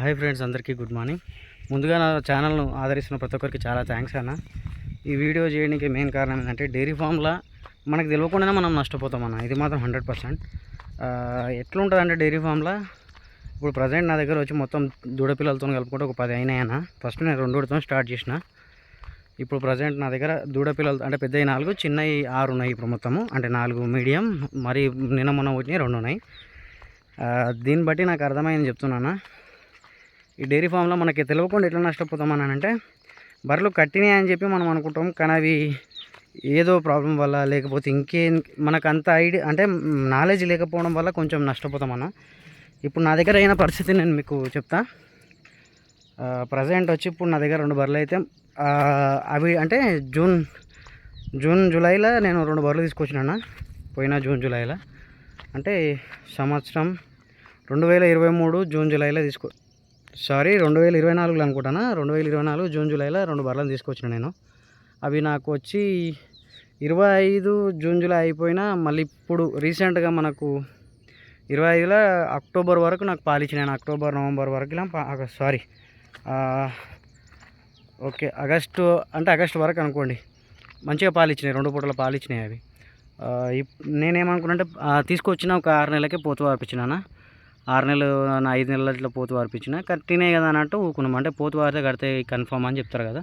Hi friends అందరికీ good morning. ముందుగా నా ఛానల్ను ఆదరిస్తున్న ప్రతి ఒక్కరికి చాలా థ్యాంక్స్ అన్న. ఈ వీడియో చేయడానికి మెయిన్ కారణం ఏంటంటే డైరీ ఫామ్లో మనకు తెలియకుండానే మనం నష్టపోతాం అన్న. ఇది మాత్రం హండ్రెడ్ పర్సెంట్. ఎట్లుంటుంది అంటే డైరీ ఫామ్లో? ఇప్పుడు ప్రజెంట్ నా దగ్గర వచ్చి మొత్తం దూడపిల్లలతో కలుపుకుంటే ఒక పది అయినాయి అన్న. ఫస్ట్ నేను రెండుతో స్టార్ట్ చేసిన. ఇప్పుడు ప్రజెంట్ నా దగ్గర దూడపిల్లలు అంటే పెద్దవి నాలుగు చిన్నవి ఆరు ఉన్నాయి ఇప్పుడు మొత్తము. అంటే నాలుగు మీడియం మరి నిన్న మొన్న వచ్చినాయి రెండు ఉన్నాయి. దీన్ని బట్టి నాకు అర్థమైంది చెప్తున్నానా ఈ డైరీ ఫామ్లో మనకి తెలియకుండా ఎట్లా నష్టపోతాం అంటే బర్రెలు కట్టినాయి అని చెప్పి మనం అనుకుంటాం. కానీ అవి ఏదో ప్రాబ్లం వల్ల లేకపోతే ఇంకేం మనకు అంత ఐడియా అంటే నాలెడ్జ్ లేకపోవడం వల్ల కొంచెం నష్టపోతాం అన్న ఇప్పుడు నా దగ్గర అయిన పరిస్థితి నేను మీకు చెప్తా. ప్రజెంట్ వచ్చి ఇప్పుడు నా దగ్గర రెండు బర్రెలు అయితే అవి అంటే జూన్ జూన్ జూలైలో నేను రెండు బర్రెలు తీసుకొచ్చినా పోయిన జూన్ జూలైలో. అంటే సంవత్సరం రెండు వేల ఇరవై మూడు జూన్ జూలైలో తీసుకో సారీ రెండు వేల ఇరవై నాలుగులో అనుకుంటానా? రెండు వేల ఇరవై నాలుగు జూన్ జూలైలో రెండు బర్రెలను తీసుకొచ్చిన నేను. అవి నాకు వచ్చి ఇరవై ఐదు జూన్ జూలై అయిపోయినా మళ్ళీ ఇప్పుడు రీసెంట్గా మనకు ఇరవై ఐదులో అక్టోబర్ వరకు నాకు పాలిచ్చినాను అక్టోబర్ నవంబర్ వరకు ఇలా సారీ ఓకే ఆగస్టు అంటే ఆగస్టు వరకు అనుకోండి. మంచిగా పాలిచ్చినాయి రెండు పూటల పాలిచ్చినాయి అవి. నేనేమనుకున్నా అంటే తీసుకొచ్చిన ఒక ఆరు నెలలకే పోతూ వార్పించినానా ఆరు నెలలు ఐదు నెలల ఇట్లా పోతు వార్పించిన. కట్టినే కదా అన్నట్టు ఊకున్నాం అంటే పోతు వారితే కడితే కన్ఫర్మ్ అని చెప్తారు కదా.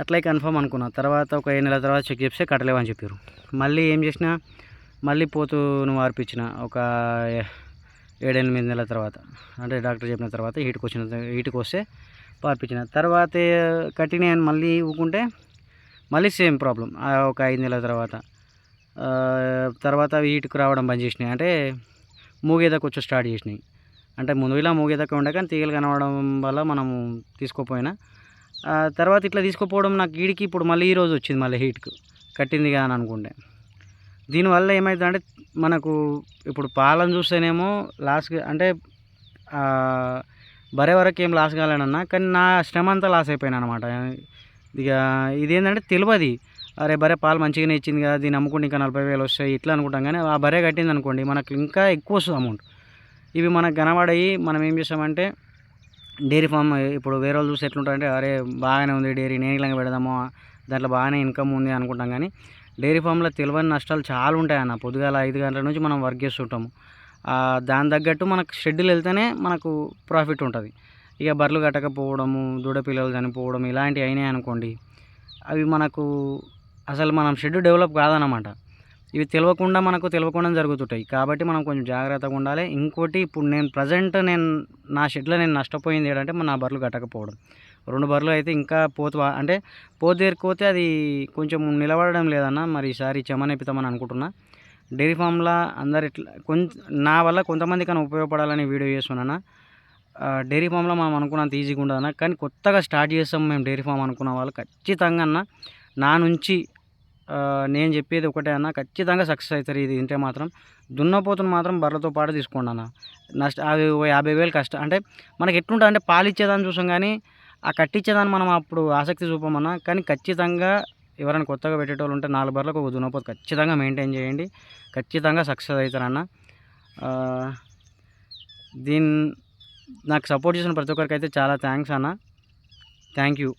అట్లే కన్ఫర్మ్ అనుకున్నా. తర్వాత ఒక ఐదు నెలల తర్వాత చెక్ చేస్తే కట్టలేవని చెప్పారు మళ్ళీ ఏం చేసిన మళ్ళీ పోతును వార్పించిన ఒక ఏడెనిమిది నెలల తర్వాత. అంటే డాక్టర్ చెప్పిన తర్వాత హీట్కి వచ్చిన హీట్కి వస్తే పార్పించిన తర్వాత కట్టినాయి అని మళ్ళీ ఊకుంటే మళ్ళీ సేమ్ ప్రాబ్లం. ఒక ఐదు నెలల తర్వాత. తర్వాత అవి హీట్కి రావడం బంద్ చేసినాయి. అంటే మూగేదాకా వచ్చి స్టార్ట్ చేసినాయి. అంటే ముందు ఇలా మూగేదాకా ఉండే కానీ తీగలు కనవడం వల్ల మనము తీసుకోపోయినా. ఆ, తర్వాత ఇట్లా తీసుకుపోవడం నాకు ఈడికి ఇప్పుడు మళ్ళీ ఈరోజు వచ్చింది మళ్ళీ హీట్కు. కట్టింది కానీ అనుకుంటే. దీనివల్ల ఏమవుతుందంటే మనకు ఇప్పుడు పాలను చూస్తేనేమో లాస్ అంటే బరే వరకు ఏం లాస్ కాలేనన్నా కానీ నా శ్రమ అంతా లాస్ అయిపోయాను అనమాట ఇక ఇదేంటంటే తెలియదు అరే బరే పాలు మంచిగానే ఇచ్చింది కదా దీన్ని అమ్ముకుంటే ఇంకా నలభై వేలు వస్తాయి ఇట్లా అనుకుంటాం. కానీ ఆ బరే కట్టింది అనుకోండి మనకు ఇంకా ఎక్కువ వస్తుంది అమౌంట్. ఇవి మనకు కనబడయి మనం ఏం చేస్తామంటే డైరీ ఫామ్ ఇప్పుడు వేరే వాళ్ళు చూసి ఎట్లుంటారంటే అరే బాగానే ఉంది డైరీ నేను ఇలా పెడదాము దాంట్లో బాగానే ఇన్కమ్ ఉంది అనుకుంటాం. కానీ డైరీ ఫామ్లో తెలియని నష్టాలు చాలా ఉంటాయి అన్న. పొద్దుగాల ఐదు గంటల నుంచి మనం వర్క్ చేస్తుంటాము. దాని తగ్గట్టు మనకు షెడ్యూల్ వెళ్తేనే మనకు ప్రాఫిట్ ఉంటుంది. ఇక బర్రెలు కట్టకపోవడము దూడ పిల్లలు చనిపోవడం ఇలాంటివి అయినాయి అనుకోండి అవి మనకు అసలు మనం షెడ్యూల్ డెవలప్ కాదనమాట ఇవి తెలియకుండా మనకు తెలియకుండా జరుగుతుంటాయి. కాబట్టి మనం కొంచెం జాగ్రత్తగా ఉండాలి. ఇంకోటి ఇప్పుడు నేను ప్రజెంట్ నేను నా షెడ్లో నేను నష్టపోయింది ఏంటంటే మన నా బర్రెలు కట్టకపోవడం. రెండు బర్రెలు అయితే ఇంకా పోతు అంటే పోతు దగ్గరికి అది కొంచెం నిలబడడం లేదన్న మరి ఈసారి చెమనేపిస్తామని అనుకుంటున్నా. డైరీ ఫామ్లో అందరు ఇట్లా కొంచెం నా వల్ల కొంతమంది కానీ ఉపయోగపడాలని వీడియో చేస్తున్నాను. డైరీ ఫామ్లో మనం అనుకున్నంత ఈజీగా ఉండదన్న. కానీ కొత్తగా స్టార్ట్ చేస్తాం మేము డైరీ ఫామ్ అనుకున్న వాళ్ళు ఖచ్చితంగా అన్న. నా నుంచి నేను చెప్పేది ఒకటే అన్న ఖచ్చితంగా సక్సెస్ అవుతారు ఇది తింటే మాత్రం. దున్నపోతును మాత్రం బర్రెలతో పాటు తీసుకోండి అన్న. నష్ట అవి యాభై వేలు కష్టం అంటే మనకి ఎట్లుంటుంది అంటే పాలు ఇచ్చేదాన్ని చూసాం కానీ ఆ కట్టించేదాన్ని మనం అప్పుడు ఆసక్తి చూపమన్నా కానీ ఖచ్చితంగా ఎవరైనా కొత్తగా పెట్టేటోళ్ళు ఉంటే నాలుగు బర్రెలకు ఒక దున్నపోతు ఖచ్చితంగా మెయింటైన్ చేయండి. ఖచ్చితంగా సక్సెస్ అవుతారన్న దీన్ని నాకు సపోర్ట్ చేసిన ప్రతి ఒక్కరికి అయితే చాలా థ్యాంక్స్ అన్న. Thank you